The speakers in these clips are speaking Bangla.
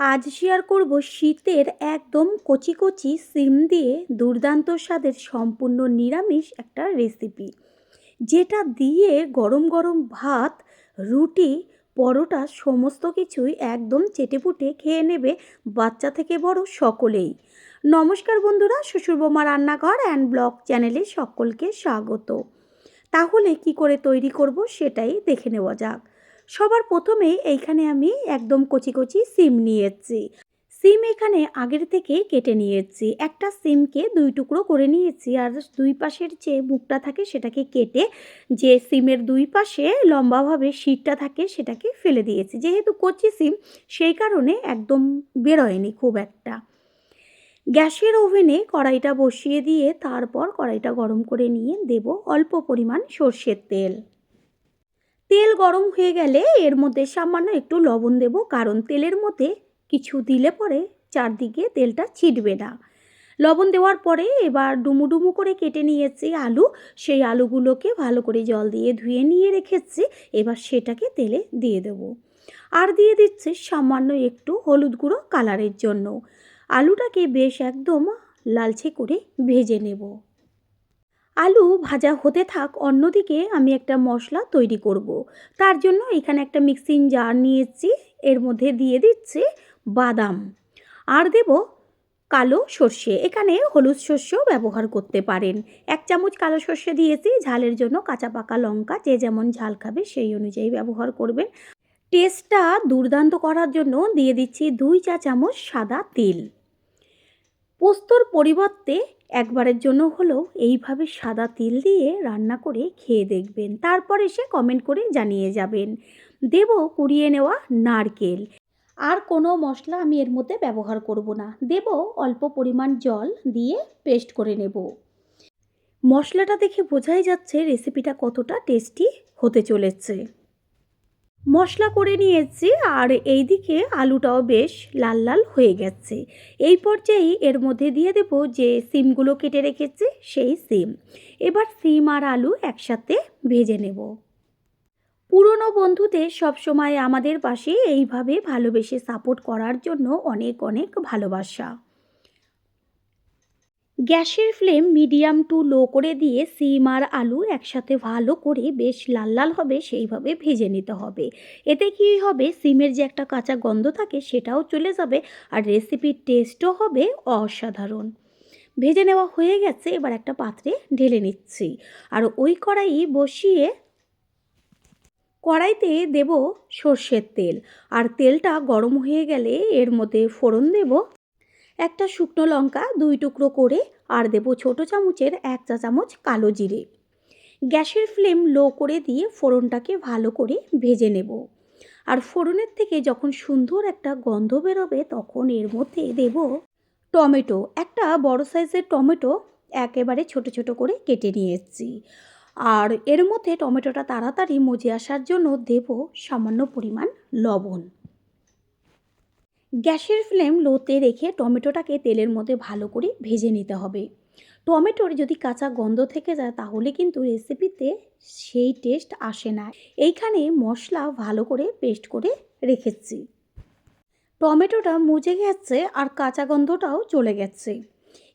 আজ শেয়ার করব শীতের একদম কচি কচি সিম দিয়ে দুর্দান্ত স্বাদের সম্পূর্ণ নিরামিষ একটা রেসিপি যেটা দিয়ে গরম গরম ভাত, রুটি, পরোটা সমস্ত কিছুই একদম চেটেপুটে খেয়ে নেবে বাচ্চা থেকে বড় সকলেই। নমস্কার বন্ধুরা শ্বশুরবোমা রান্নাঘর অ্যান্ড ব্লগ চ্যানেলে সকলকে স্বাগত। তাহলে কি করে তৈরি করব সেটাই দেখে নেওয়া যাক। সবার প্রথমেই এইখানে আমি একদম কচি কচি সিম নিয়েছি। সিম এখানে আগের থেকে কেটে নিয়েছি। একটা সিমকে দুই টুকরো করে নিয়েছি আর দুই পাশের যে মুখটা থাকে সেটাকে কেটে যে সিমের দুই পাশে লম্বাভাবে শীতটা থাকে সেটাকে ফেলে দিয়েছি। যেহেতু কচি সিম, সেই কারণে একদম বেরোয়নি খুব একটা। গ্যাসের ওভেনে কড়াইটা বসিয়ে দিয়ে তারপর কড়াইটা গরম করে নিয়ে দেব অল্প পরিমাণ সর্ষের তেল। তেল গরম হয়ে গেলে এর মধ্যে সামান্য একটু লবণ দেব, কারণ তেলের মধ্যে কিছু দিলে পরে চারদিকে তেলটা ছিটবে না। লবণ দেওয়ার পরে এবার ডুমু ডুমু করে কেটে নিয়েছি আলু। সেই আলুগুলোকে ভালো করে জল দিয়ে ধুয়ে নিয়ে রেখেছি। এবার সেটাকে তেলে দিয়ে দেব। আর দিয়ে দিচ্ছে সামান্য একটু হলুদ গুঁড়ো কালারের জন্য। আলুটাকে বেশ একদম লালচে করে ভেজে নেব। আলু ভাজা হতে থাক, অন্যদিকে আমি একটা মশলা তৈরি করব। তার জন্য এখানে একটা মিক্সিং জার নিয়েছি, এর মধ্যে দিয়ে দিচ্ছি বাদাম। আর দেব কালো সর্ষে, এখানে হলুদ শস্যও ব্যবহার করতে পারেন। এক চামচ কালো সর্ষে দিয়েছি, ঝালের জন্য কাঁচা পাকা লঙ্কা, যে যেমন ঝাল খাবে সেই অনুযায়ী ব্যবহার করবেন। টেস্টটা দুর্দান্ত করার জন্য দিয়ে দিচ্ছি দুই চা চামচ সাদা তেল। পোস্তর পরিবর্তে একবারের জন্য হলেও এইভাবে সাদা তিল দিয়ে রান্না করে খেয়ে দেখবেন। তারপর এসে কমেন্ট করে জানিয়ে যাবেন। দেব কুড়িয়ে নেওয়া নারকেল। আর কোনো মশলা আমি এর মধ্যে ব্যবহার করব না। দেব অল্প পরিমাণ জল দিয়ে পেস্ট করে নেব। মশলাটা দেখে বোঝাই যাচ্ছে রেসিপিটা কতটা টেস্টি হতে চলেছে। মশলা করে নিয়েছি আর এই দিকে আলুটাও বেশ লাল লাল হয়ে গেছে। এই পর্যায়েই এর মধ্যে দিয়ে দেব যে সিমগুলো কেটে রেখেছি, সেই সিম। এবার সিম আর আলু একসাথে ভেজে নেব। পুরনো বন্ধুদের সবসময় আমাদের পাশে এইভাবে ভালোবেসে সাপোর্ট করার জন্য অনেক অনেক ভালোবাসা। গ্যাসের ফ্লেম মিডিয়াম টু লো করে দিয়ে সিম আর আলু একসাথে ভালো করে বেশ লাল লাল হবে, সেইভাবে ভেজে নিতে হবে। এতে কী হবে, সিমের যে একটা কাঁচা গন্ধ থাকে সেটাও চলে যাবে আর রেসিপির টেস্টও হবে অসাধারণ। ভেজে নেওয়া হয়ে গেছে, এবার একটা পাত্রে ঢেলে নিচ্ছি। আর ওই কড়াই বসিয়ে কড়াইতে দেব সর্ষের তেল। আর তেলটা গরম হয়ে গেলে এর মধ্যে ফোড়ন দেব। একটা শুকনো লঙ্কা দুই টুকরো করে আর দেব ছোট চামচের এক চা চামচ কালো জিরে। গ্যাসের ফ্লেম লো করে দিয়ে ফোড়নটাকে ভালো করে ভেজে নেব। আর ফোড়নের থেকে যখন সুন্দর একটা গন্ধ বেরোবে, তখন এর মধ্যে দেব টমেটো। একটা বড় সাইজের টমেটো একেবারে ছোট ছোট করে কেটে নিয়ে এসেছি আর এর মধ্যে টমেটোটা তাড়াতাড়ি মজে আসার জন্য দেব সামান্য পরিমাণ লবণ। গ্যাসের ফ্লেম লোতে রেখে টমেটোটাকে তেলের মধ্যে ভালো করে ভেজে নিতে হবে। টমেটোর যদি কাঁচা গন্ধ থেকে যায়, তাহলে কিন্তু রেসিপিতে সেই টেস্ট আসে না। এইখানে মশলা ভালো করে পেস্ট করে রেখেছি। টমেটোটা মুজে গেছে আর কাঁচা গন্ধটাও চলে গেছে।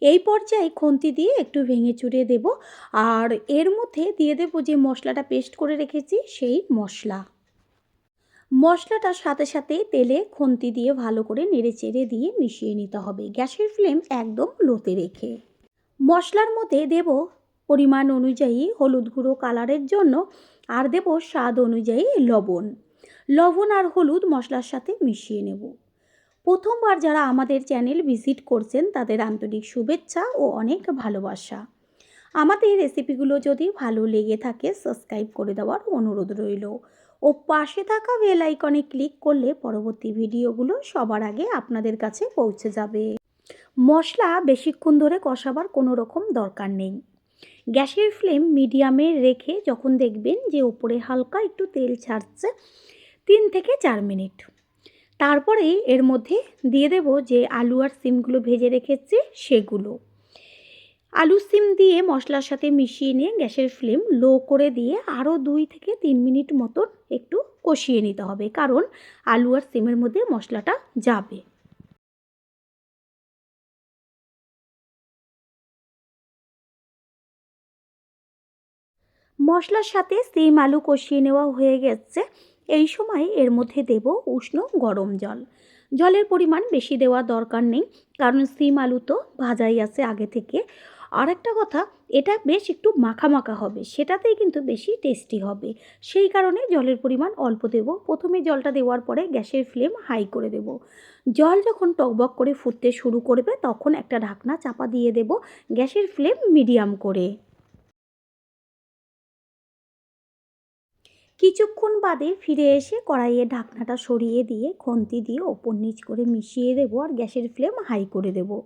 এই পর্যায়ে খন্তি দিয়ে একটু ভেঙে চুড়ে দেব। আর এর মধ্যে দিয়ে দেব যে মশলাটা পেস্ট করে রেখেছি, সেই মশলা। মশলাটার সাথে সাথে তেলে খন্তি দিয়ে ভালো করে নেড়ে চেড়ে দিয়ে মিশিয়ে নিতে হবে। গ্যাসের ফ্লেম একদম লোতে রেখে। মশলার মধ্যে দেব পরিমাণ অনুযায়ী হলুদ গুঁড়ো কালারের জন্য আর দেব স্বাদ অনুযায়ী লবণ। লবণ আর হলুদ মশলার সাথে মিশিয়ে নেব। প্রথমবার যারা আমাদের চ্যানেল ভিজিট করছেন তাদের আন্তরিক শুভেচ্ছা ও অনেক ভালোবাসা। আমাদের রেসিপিগুলো যদি ভালো লেগে থাকে সাবস্ক্রাইব করে দেওয়ার অনুরোধ রইল। ও পাশে থাকা বেল আইকনে ক্লিক করলে পরবর্তী ভিডিওগুলো সবার আগে আপনাদের কাছে পৌঁছে যাবে। মশলা বেশিক্ষণ ধরে কষাবার কোনো রকম দরকার নেই। গ্যাসের ফ্লেম মিডিয়ামে রেখে যখন দেখবেন যে ওপরে হালকা একটু তেল ছাড়ছে, তিন থেকে চার মিনিট। তারপরে এর মধ্যে দিয়ে দেব যে আলু আর সিমগুলো ভেজে রেখেছি সেগুলো। আলু সিম দিয়ে মশলার সাথে মিশিয়ে নিয়ে গ্যাসের ফ্লেম লো করে দিয়ে আরও দুই থেকে তিন মিনিট মতন একটু কষিয়ে নিতে হবে, কারণ আলু আর সিমের মধ্যে মশলাটা যাবে। মশলার সাথে সিম আলু কষিয়ে নেওয়া হয়ে গেছে। এই সময় এর মধ্যে দেব উষ্ণ গরম জল। জলের পরিমাণ বেশি দেওয়া দরকার নেই, কারণ সিম আলু তো ভাজাই আছে আগে থেকে। আর একটা কথা, এটা বেশ একটু মাখা মাখা হবে, সেটাতেই কিন্তু বেশি টেস্টি হবে। সেই কারণে জলের পরিমাণ অল্প দেব। প্রথমে জলটা দেওয়ার পরে গ্যাসের ফ্লেম হাই করে দেব। জল যখন টকবক করে ফুটতে শুরু করবে, তখন একটা ঢাকনা চাপা দিয়ে দেব গ্যাসের ফ্লেম মিডিয়াম করে। কিছুক্ষণ বাদে ফিরে এসে কড়াইয়ে ঢাকনাটা সরিয়ে দিয়ে, খন্তি দিয়ে ওপর নিচ করে মিশিয়ে দেবো আর গ্যাসের ফ্লেম হাই করে দেব।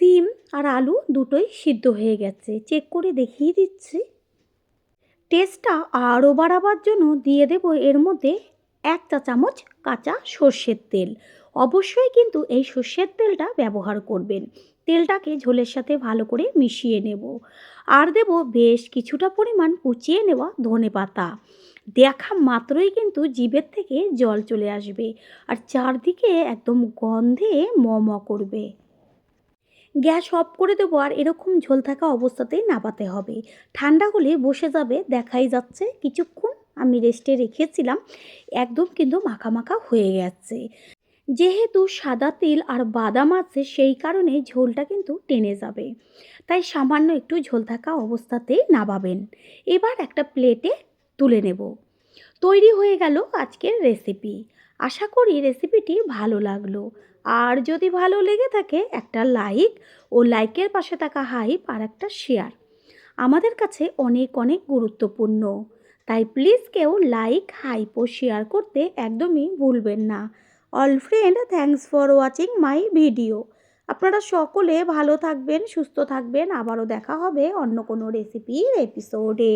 সিম আর আলু দুটোই সিদ্ধ হয়ে গেছে। চেক করে দেখিয়ে দিচ্ছি। টেস্টটা আরও বাড়াবার জন্য দিয়ে দেব এর মধ্যে এক চা চামচ কাঁচা সর্ষের তেল। অবশ্যই কিন্তু এই সর্ষের তেলটা ব্যবহার করবেন। তেলটাকে ঝোলের সাথে ভালো করে মিশিয়ে নেব। আর দেব বেশ কিছুটা পরিমাণ কুচিয়ে নেওয়া ধনে পাতা। দেখা মাত্রই কিন্তু জিভের থেকে জল চলে আসবে। আর চারদিকে একদম গন্ধে ম করবে। গ্যাস অফ করে দেবো আর এরকম ঝোল থাকা অবস্থাতেই নাবাতে হবে। ঠান্ডা হলে বসে যাবে, দেখাই যাচ্ছে। কিছুক্ষণ আমি রেস্টে রেখেছিলাম, একদম কিন্তু মাখা হয়ে গেছে। যেহেতু সাদা তিল আর বাদাম আছে, সেই কারণে ঝোলটা কিন্তু টেনে যাবে। তাই সামান্য একটু ঝোল থাকা অবস্থাতেই নাবাবেন এবার একটা প্লেটে তুলে নেব। তৈরি হয়ে গেল আজকের রেসিপি আশা করি রেসিপিটি ভালো লাগল। আর যদি ভালো লেগে থাকে একটা লাইক ও লাইকের পাশে থাকা হাইপ আর একটা শেয়ার আমাদের কাছে অনেক অনেক গুরুত্বপূর্ণ। তাই প্লিজ কেউ লাইক হাইপ ও শেয়ার করতে একদমই ভুলবেন না। All friend thanks for watching my video আপনারা সকলে ভালো থাকবেন, সুস্থ থাকবেন। আবারও দেখা হবে অন্য কোনো রেসিপির এপিসোডে